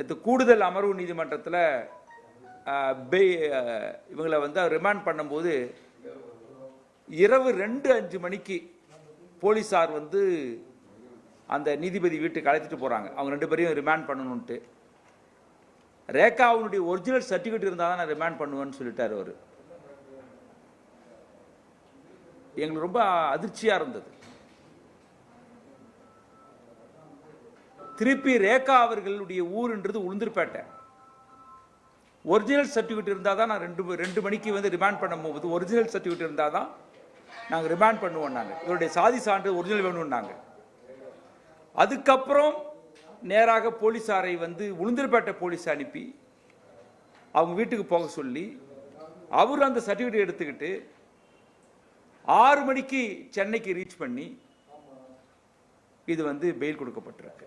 நேற்று கூடுதல் அமர்வு நீதிமன்றத்தில் பே இவங்களை வந்து ரிமாண்ட் பண்ணும்போது இரவு ரெண்டு அஞ்சு மணிக்கு போலீஸார் வந்து அந்த நீதிபதி வீட்டுக்கு அழைத்துட்டு போகிறாங்க அவங்க ரெண்டு பேரையும் ரிமாண்ட் பண்ணணுன்ட்டு ரேகாவுனுடைய ஒரிஜினல் சர்டிஃபிகேட் இருந்தால் தான் நான் ரிமாண்ட் பண்ணுவேன்னு சொல்லிட்டார் அவர். எங்களுக்கு ரொம்ப அதிர்ச்சியாக இருந்தது. திருப்பி ரேகா அவர்களுடைய ஊருன்றது உளுந்தூர்பேட்டை. ஒரிஜினல் சர்டிஃபிகேட் இருந்தால் தான் நான் ரெண்டு ரெண்டு மணிக்கு வந்து ரிமாண்ட் பண்ணும் போது ஒரிஜினல் சர்டிஃபிகேட் இருந்தால் தான் நாங்கள் ரிமாண்ட் பண்ணுவோம் நாங்கள் இவருடைய சாதி சான்று ஒரிஜினல் வேணும்னாங்க. அதுக்கப்புறம் நேராக போலீஸாரை வந்து உளுந்தூர்பேட்டை போலீஸ் அனுப்பி அவங்க வீட்டுக்கு போக சொல்லி அவர் அந்த சர்டிஃபிகேட் எடுத்துக்கிட்டு ஆறு மணிக்கு சென்னைக்கு ரீச் பண்ணி இது வந்து பெயில் கொடுக்கப்பட்டிருக்கு.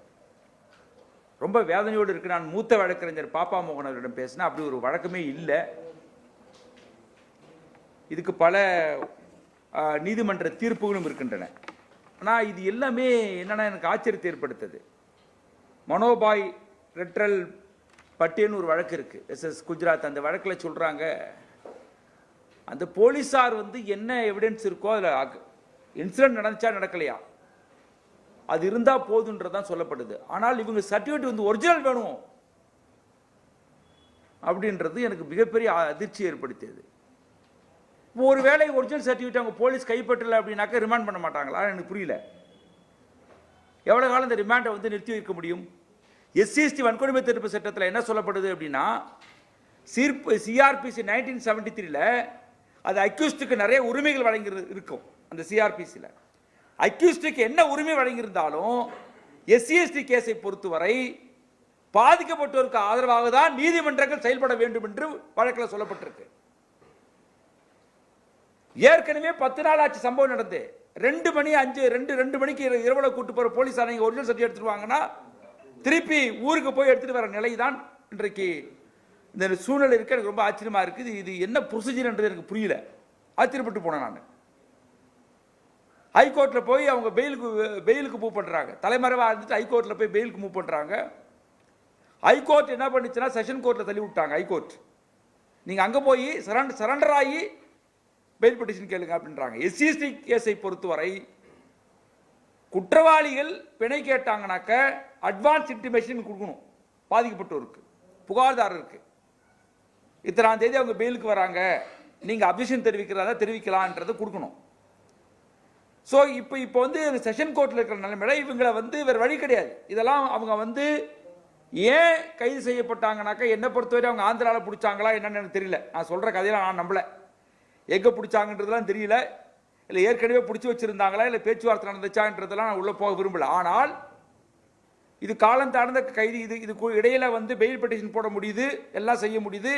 ரொம்ப வேதனையோடு இருக்கு. நான் மூத்த வழக்கறிஞர் பாப்பா மோகன் அவரிடம் பேசினேன். அப்படி ஒரு வழக்கமே இல்லை. இதுக்கு பல நீதிமன்ற தீர்ப்புகளும் இருக்கின்றன. ஆனால் இது எல்லாமே என்னென்னா எனக்கு ஆச்சரியத்தை ஏற்படுத்தது. மனோபாய் ரெட்ரல் பட்டேன்னு ஒரு வழக்கு இருக்குது எஸ். எஸ். குஜராத். அந்த வழக்கில் சொல்கிறாங்க அந்த போலீஸார் வந்து என்ன எவிடன்ஸ் இருக்கோ அதில் இன்சிடென்ட் நடந்துச்சா நடக்கலையா? அது இருந்தால் போதுன்றதான் சொல்லப்படுது. ஆனால் இவங்க சர்டிஃபிகேட் வந்து ஒரிஜினல் வேணும். அப்படின்றது எனக்கு மிகப்பெரிய அதிர்ச்சி ஏற்படுத்தியது. இப்போ ஒருவேளை ஒரிஜினல் சர்டிஃபிகேட் அவங்க போலீஸ் கைப்பற்றலை அப்படின்னாக்கா ரிமாண்ட் பண்ண மாட்டாங்களா? எனக்கு புரியல. எவ்வளோ காலம் இந்த ரிமாண்டை வந்து நிறுத்தி வைக்க முடியும்? எஸ்சிஎஸ்டி வன்கொடுமை தடுப்பு சட்டத்தில் என்ன சொல்லப்படுது அப்படின்னா சீர்ப்பு சிஆர்பிசி நைன்டீன் செவன்டி த்ரீல அது அக்யூஸ்டுக்கு நிறைய உரிமைகள் வழங்கி இருக்கும். அந்த சிஆர்பிசியில் அக்யூஸ்டுக்கு என்ன உரிமை வழங்கியிருந்தாலும் எஸ்சிஎஸ்டி கேஸை பொறுத்தவரை பாதிக்கப்பட்டோருக்கு ஆதரவாக தான் நீதிமன்றங்கள் செயல்பட வேண்டும் என்று வழக்கில் சொல்லப்பட்டிருக்கு. ஏற்கனவே பத்து நாள் ஆட்சி சம்பவம் நடந்து. ரெண்டு மணி அஞ்சு ரெண்டு ரெண்டு மணிக்கு இரவுல கூட்டு போற போலீஸ் நீங்க ஒரிஜினல் சர்டிஃபிகேட் எடுத்துருவாங்கன்னா திருப்பி ஊருக்கு போய் எடுத்துட்டு வர நிலை தான் இன்றைக்கு இந்த சூழ்நிலை இருக்கு. எனக்கு ரொம்ப ஆச்சரியமா இருக்குது. இது என்ன ப்ரொசீஜர்ன்றது எனக்கு புரியல. ஆச்சரியப்பட்டு போனேன் நான். ஹைகோர்ட்டில் போய் அவங்க பெயிலுக்கு பெயிலுக்கு மூவ் பண்ணுறாங்க தலைமறைவாக இருந்துட்டு ஹைகோர்ட்டில் போய் பெயிலுக்கு மூவ் பண்ணுறாங்க ஹைகோர்ட் என்ன பண்ணுச்சுன்னா செஷன் கோர்ட்டில் தள்ளி விட்டாங்க ஹைகோர்ட். நீங்கள் அங்கே போய் சரண்டர் சரண்டர் ஆகி பெயில் பெட்டிஷன் கேளுங்க அப்படின்றாங்க. எஸ்சிஎஸ்டி கேஸை பொறுத்தவரை குற்றவாளிகள் பிணை கேட்டாங்கனாக்க அட்வான்ஸ் இன்டிமேஷன் கொடுக்கணும். பாதிக்கப்பட்டோருக்கு. புகார்தாரருக்கு. இத்தனாம் தேதி அவங்க பெயிலுக்கு வராங்க. நீங்கள் அப்ஜெக்ஷன் தெரிவிக்கிறதா தெரிவிக்கலான்றதை கொடுக்கணும். ஸோ இப்போ இப்போ வந்து செஷன் கோர்ட்டில் இருக்கிற நிலைமையில இவங்களை வந்து வேறு வழி கிடையாது. இதெல்லாம் அவங்க வந்து ஏன் கைது செய்யப்பட்டாங்கனாக்கா என்னை பொறுத்தவரை அவங்க ஆந்திராவில் பிடிச்சாங்களா என்னன்னு எனக்கு தெரியல. நான் சொல்கிற கதையெல்லாம் நான் நம்பலை. எங்கே பிடிச்சாங்கன்றதுலாம் தெரியல. இல்லை ஏற்கனவே பிடிச்சி வச்சிருந்தாங்களா? இல்லை பேச்சுவார்த்தை நடந்துச்சான்றதெல்லாம் நான் உள்ளே போக விரும்பல. ஆனால் இது காலம் தாழ்ந்த கைது இது இதுக்கு இடையில் வந்து பெயில் பெட்டிஷன் போட முடியுது எல்லாம் செய்ய முடியுது.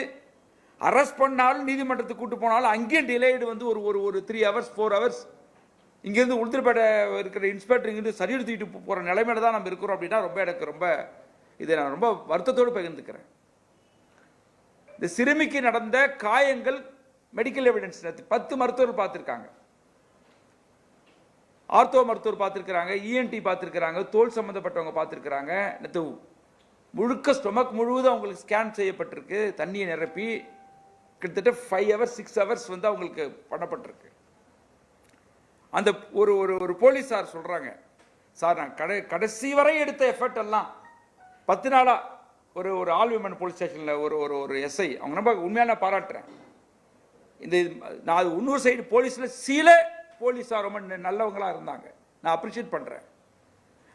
அரெஸ்ட் பண்ணாலும் நீதிமன்றத்துக்கு கூட்டு போனாலும் அங்கேயும் டிலேடு வந்து ஒரு ஒரு ஒரு த்ரீ ஹவர்ஸ் ஃபோர் ஹவர்ஸ் இங்கேருந்து உளுத்தூர்பேட்டை இருக்கிற இன்ஸ்பெக்டர் இங்கேருந்து சரி போகிற நிலைமையில தான் நம்ம இருக்கிறோம் அப்படின்னா ரொம்ப எனக்கு ரொம்ப இதை நான் ரொம்ப வருத்தத்தோடு பகிர்ந்துக்கிறேன். இந்த சிறுமிக்கு நடந்த காயங்கள் மெடிக்கல் எவிடன்ஸ் பத்து மருத்துவர் பார்த்துருக்காங்க. ஆர்த்தோ மருத்துவர் பார்த்துருக்குறாங்க இஎன்டி பார்த்துருக்குறாங்க தோல் சம்மந்தப்பட்டவங்க பார்த்துருக்குறாங்க. நேற்று முழுக்க ஸ்டொமக் முழுவதும் அவங்களுக்கு ஸ்கேன் செய்யப்பட்டிருக்கு. தண்ணியை நிரப்பி கிட்டத்தட்ட ஃபைவ் ஹவர்ஸ் சிக்ஸ் ஹவர்ஸ் வந்து அவங்களுக்கு பண்ணப்பட்டிருக்கு. அந்த ஒரு ஒரு ஒரு போலீஸார் சொல்கிறாங்க சார் நான் கடை கடைசி வரை எடுத்த எஃபர்ட் எல்லாம் பத்து நாளாக ஒரு ஒரு ஆல் விமன் போலீஸ் ஸ்டேஷனில் ஒரு ஒரு ஒரு எஸ்ஐ அவங்க ரொம்ப உண்மையாக நான் பாராட்டுறேன். இந்த நான் அது இன்னொரு சைடு போலீஸில் சில போலீஸார் ரொம்ப நல்லவங்களாக இருந்தாங்க. நான் அப்ரிஷியேட் பண்ணுறேன்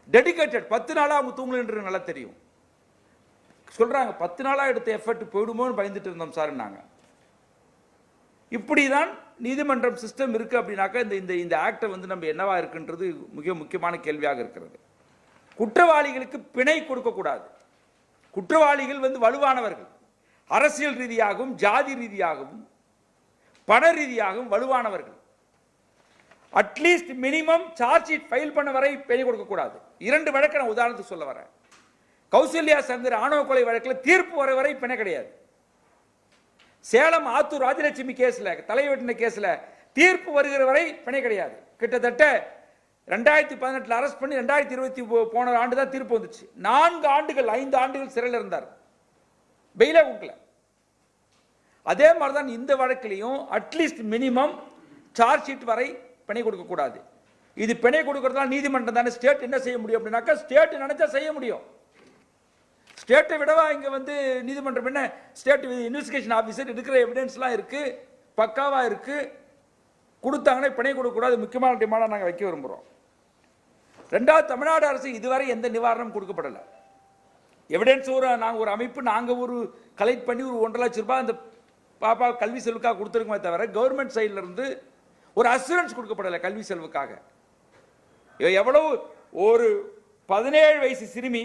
டெடிகேட்டட் பத்து நாளாக அவங்க தூங்கலன்றது நல்லா தெரியும். சொல்கிறாங்க பத்து நாளாக எடுத்த எஃபர்ட் போயிடுமோன்னு பயந்துட்டு இருந்தோம் சார்னாங்க இப்படி தான் நீதிமன்றம் சிஸ்டம் இருக்குது அப்படின்னாக்கா இந்த இந்த இந்த ஆக்டை வந்து நம்ம என்னவா இருக்குன்றது மிக முக்கியமான கேள்வியாக இருக்கிறது. குற்றவாளிகளுக்கு பிணை கொடுக்கக்கூடாது குற்றவாளிகள் வந்து வலுவானவர்கள். அரசியல் ரீதியாகவும் ஜாதி ரீதியாகவும் பண ரீதியாகவும் வலுவானவர்கள். At least minimum charge sheet file பண்ண வரை பிணை கொடுக்கக்கூடாது இரண்டு வழக்கை நான் உதாரணத்துக்கு சொல்ல வரேன். கௌசல்யா சங்கர் ஆணவ கொலை வழக்கில் தீர்ப்பு வர வரை பிணை கிடையாது. சேலம் ஆத்தூர் ராஜலட்சுமி கேஸில் தலைவெட்டின கேஸில் தீர்ப்பு வருகிற வரை பிணை கிடையாது. கிட்டத்தட்ட ரெண்டாயிரத்தி பதினெட்டில் அரெஸ்ட் பண்ணி ரெண்டாயிரத்தி இருபத்தி போன ஆண்டு தான் தீர்ப்பு வந்துச்சு. நான்கு ஆண்டுகள் ஐந்து ஆண்டுகள் சிறையில் இருந்தார். பெயிலே கொடுக்கல. அதே மாதிரி தான் இந்த வழக்கிலையும் at least minimum charge sheet வரை பிணை கொடுக்கக்கூடாது இது பிணை கொடுக்கறதுனால நீதிமன்றம் தானே ஸ்டேட் என்ன செய்ய முடியும் அப்படின்னாக்கா ஸ்டேட் நினைச்சா செய்ய முடியும். ஸ்டேட்டை விடவா இங்கே வந்து நீதிமன்றம் என்ன? ஸ்டேட் இன்வெஸ்டிகேஷன் ஆஃபீஸர் இருக்கிற எவிடன்ஸ்லாம் இருக்குது பக்காவாக இருக்குது கொடுத்தாங்கன்னா பிணை கொடுக்கக்கூடாது முக்கியமான டிமாண்டாக நாங்கள் வைக்க விரும்புகிறோம் ரெண்டாவது தமிழ்நாடு அரசு இதுவரை எந்த நிவாரணம் கொடுக்கப்படலை. எவிடன்ஸ் ஒரு நாங்கள் ஒரு அமைப்பு நாங்கள் ஒரு கலெக்ட் பண்ணி ஒரு ஒன்றரை லட்சம் ரூபாய் அந்த பாப்பா கல்வி செலவுக்காக கொடுத்துருக்கோமே தவிர கவர்மெண்ட் சைட்லேருந்து ஒரு அசூரன்ஸ் கொடுக்கப்படலை கல்வி செலவுக்காக. எவ்வளவு ஒரு பதினேழு வயசு சிறுமி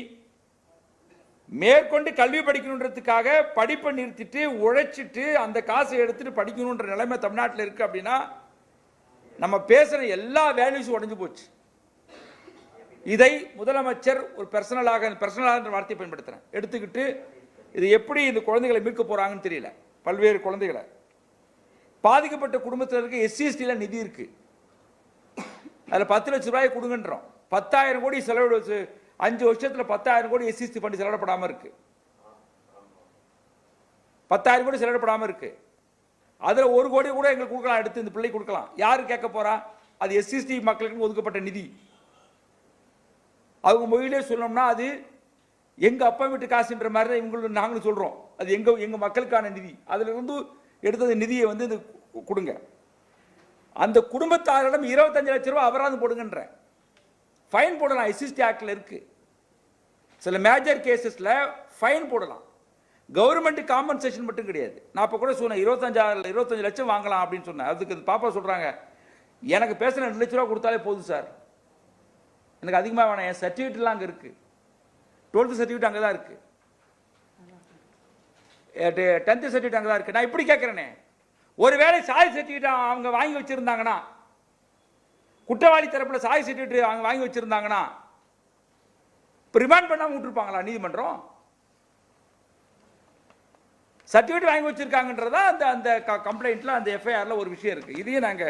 மேற்கொண்டு கல்வி படிக்கணுன்றதுக்காக படிப்பை நிறுத்திட்டு உழைச்சிட்டு அந்த காசை எடுத்துட்டு படிக்கணுன்ற நிலைமை தமிழ்நாட்டில் இருக்கு அப்படின்னா நம்ம பேசுற எல்லா வேல்யூஸும் உடஞ்சு போச்சு. இதை முதலமைச்சர் ஒரு பர்சனலாக பர்சனலாக வார்த்தையை பயன்படுத்துறேன் எடுத்துக்கிட்டு இது எப்படி இந்த குழந்தைகளை மீட்க போறாங்கன்னு தெரியல. பல்வேறு குழந்தைகளை. பாதிக்கப்பட்ட குடும்பத்தினருக்கு எஸ்சிஎஸ்டியில் நிதி இருக்கு. அதில் பத்து லட்ச ரூபாய் கொடுங்கன்றோம். பத்தாயிரம் கோடி செலவிடு அஞ்சு வருஷத்தில் பத்தாயிரம் கோடி எஸ்சிஎஸ்டி ஃபண்ட் செலவிடப்படாமல் இருக்கு. பத்தாயிரம் கோடி செலவிடப்படாமல் இருக்கு. அதில் ஒரு கோடி கூட எங்களுக்கு கொடுக்கலாம் எடுத்து இந்த பிள்ளை கொடுக்கலாம். யார் கேட்க போறா? அது எஸ்சிஎஸ்டி மக்களுக்கு ஒதுக்கப்பட்ட நிதி. அவங்க மொழியிலே சொல்லணும்னா அது எங்க அப்பா வீட்டு காசுன்ற மாதிரி தான் இவங்களும் நாங்களும் சொல்றோம். அது எங்க எங்க மக்களுக்கான நிதி. அதுல இருந்து எடுத்தது நிதியை வந்து இது கொடுங்க. அந்த குடும்பத்தாரிடம் இருபத்தஞ்சு லட்ச ரூபாய் அபராதம் போடுங்கன்றேன் ஃபைன் போடலாம் எஸ்சிஸ்டி ஆக்டில் இருக்குது சில மேஜர் கேசஸில் ஃபைன் போடலாம். கவர்மெண்ட் காம்பன்சேஷன் மட்டும் கிடையாது. நான் இப்போ கூட சொன்னேன் இருபத்தஞ்சாயிரம் இருபத்தஞ்சு லட்சம் வாங்கலாம் அப்படின்னு சொன்னேன். அதுக்கு பாப்பா சொல்கிறாங்க எனக்கு பேசின ரெண்டு லட்ச ரூபா கொடுத்தாலே போதும் சார். எனக்கு அதிகமாக வேணாம். என் சர்டிஃபிகேட்லாம் அங்கே இருக்குது டுவெல்த்து சர்டிஃபிகேட் அங்கே தான் இருக்குது டென்த்து சர்டிஃபிகேட் அங்கே தான் இருக்குது நான் இப்படி கேட்குறேனே ஒருவேளை சாதி சர்டிஃபிகேட் அவங்க வாங்கி வச்சுருந்தாங்கன்னா குற்றவாளி தரப்புல சாய் சர்டிஃபிகேட் அவங்க வாங்கி வச்சிருந்தாங்கன்னா இப்போ ரிமாண்ட் பண்ணாம விட்டுருப்பாங்களா நீதிமன்றம்? சர்டிஃபிகேட் வாங்கி வச்சிருக்காங்கன்றதா அந்த அந்த கம்ப்ளைண்ட்ல அந்த எஃப்ஐஆர்ல ஒரு விஷயம் இருக்கு. இதையும் நாங்க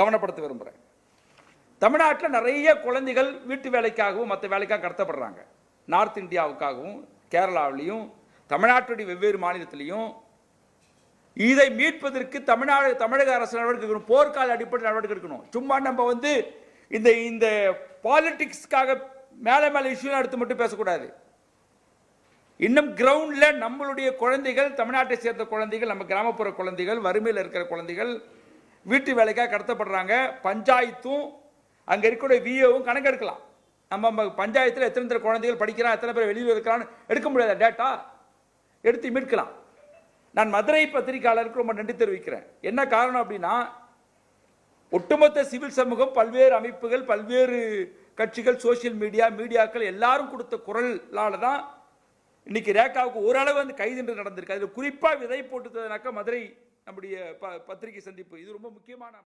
கவனப்படுத்த விரும்புகிறேன் தமிழ்நாட்டில் நிறைய குழந்தைகள் வீட்டு வேலைக்காகவும் மற்ற வேலைக்காக கடத்தப்படுறாங்க. நார்த் இந்தியாவுக்காகவும் கேரளாவிலையும் தமிழ்நாட்டுடைய வெவ்வேறு மாநிலத்திலையும் இதை மீட்பதற்கு தமிழ்நாடு தமிழக அரசு நடவடிக்கை எடுக்கணும். போர்க்கால அடிப்படை நடவடிக்கை எடுக்கணும். சும்மா நம்ம வந்து இந்த இந்த பாலிட்டிக்ஸ்க்காக மேலே மேலே இஷ்யூ எடுத்து மட்டும் பேசக்கூடாது. இன்னும் கிரவுண்டில் நம்மளுடைய குழந்தைகள் தமிழ்நாட்டை சேர்ந்த குழந்தைகள் நம்ம கிராமப்புற குழந்தைகள் வறுமையில் இருக்கிற குழந்தைகள் வீட்டு வேலைக்காக கடத்தப்படுறாங்க. பஞ்சாயத்தும் அங்கே இருக்கக்கூடிய விஏவும் கணக்கெடுக்கலாம். நம்ம நம்ம பஞ்சாயத்தில் எத்தனை எத்தனை குழந்தைகள் படிக்கிறான் எத்தனை பேர் வெளியில் இருக்கிறான்னு எடுக்க முடியாத டேட்டா எடுத்து மீட்கலாம். நான் மதுரை பத்திரிகையாளருக்கு ரொம்ப நன்றி தெரிவிக்கிறேன். என்ன காரணம் அப்படின்னா ஒட்டுமொத்த சிவில் சமூகம் பல்வேறு அமைப்புகள் பல்வேறு கட்சிகள் சோஷியல் மீடியா மீடியாக்கள் எல்லாரும் கொடுத்த குரலால் தான் இன்னைக்கு ரேகாவுக்கு ஓரளவு அந்த கைது நடந்திருக்கு. அதில் குறிப்பாக விதை போட்டுனாக்கா மதுரை நம்முடைய ப- பத்திரிகை சந்திப்பு. இது ரொம்ப முக்கியமான